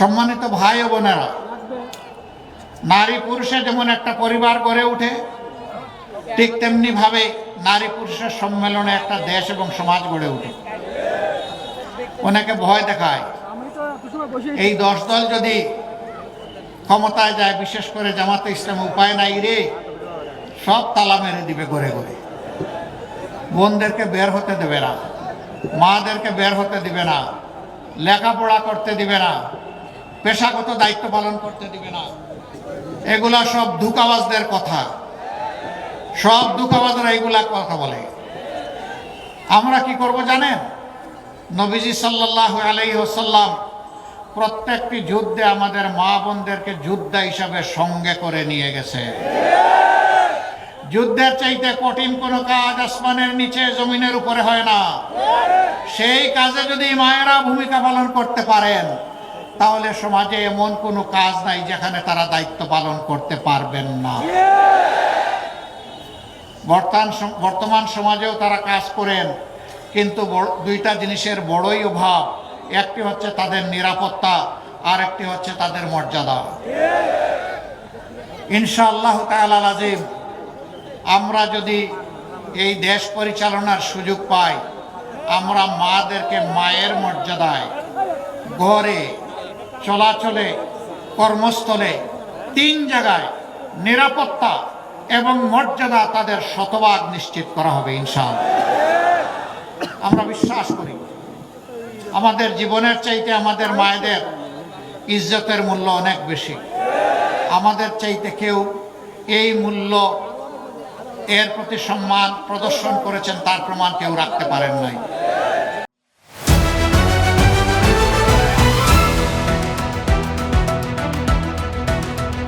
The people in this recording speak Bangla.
সম্মানিত ভাই ও বোনেরা, নারী পুরুষে যেমন একটা পরিবার গড়ে ওঠে, ঠিক তেমনি ভাবে নারী পুরুষের সম্মেলনে একটা দেশ এবং সমাজ গড়ে ওঠে। অনেকে ভয় দেখায়, এই দশ দল যদি ক্ষমতায় যায়, বিশেষ করে জামাতে ইসলাম উপায় নাই রে, সব তালা মেরে দিবে ঘরে ঘরে বোনদেরকে বের হতে দেবে না, মাদেরকে বের হতে দিবে না, লেখাপড়া করতে দিবে না পেশাগত দায়িত্ব পালন করতে দিবে না। এগুলা সব ধুকাবাজদের কথা। সব ধুকাবাজরা এগুলা কথা বলে। আমরা কি করব জানেন? নবীজি সাল্লাহ আলাই ওসাল্লাম প্রত্যেকটি যুদ্ধে আমাদের মা বোনদেরকে যোদ্ধা হিসাবে সঙ্গে করে নিয়ে গেছে। যুদ্ধের চাইতে কঠিন কোনো কাজ আসমানের নিচে, জমিনের উপরে হয় না। সেই কাজে যদি মায়েরা ভূমিকা পালন করতে পারেন তাহলে সমাজে এমন কোনো কাজ নাই যেখানে তারা দায়িত্ব পালন করতে পারবেন না। বর্তমান বর্তমান সমাজেও তারা কাজ করেন, কিন্তু দুইটা জিনিসের বড়ই অভাব। একটি হচ্ছে তাদের নিরাপত্তা আর একটি হচ্ছে তাদের মর্যাদা। ইনশাআল্লাহ তাআলা আজিম আমরা যদি এই দেশ পরিচালনার সুযোগ পাই, আমরা মাদেরকে মায়ের মর্যাদায়, ঘরে চলাচলে, কর্মস্থলে, তিন জায়গায় নিরাপত্তা এবং মর্যাদা তাদের শতভাগ নিশ্চিত করা হবে, ইনশাআল্লাহ। আমরা বিশ্বাস করি, আমাদের জীবনের চাইতে আমাদের মায়েদের ইজ্জতের মূল্য অনেক বেশি। আমাদের চাইতে কেউ এই মূল্য এর প্রতি সম্মান প্রদর্শন করেছেন, তার প্রমাণ কেউ রাখতে পারেন নাই।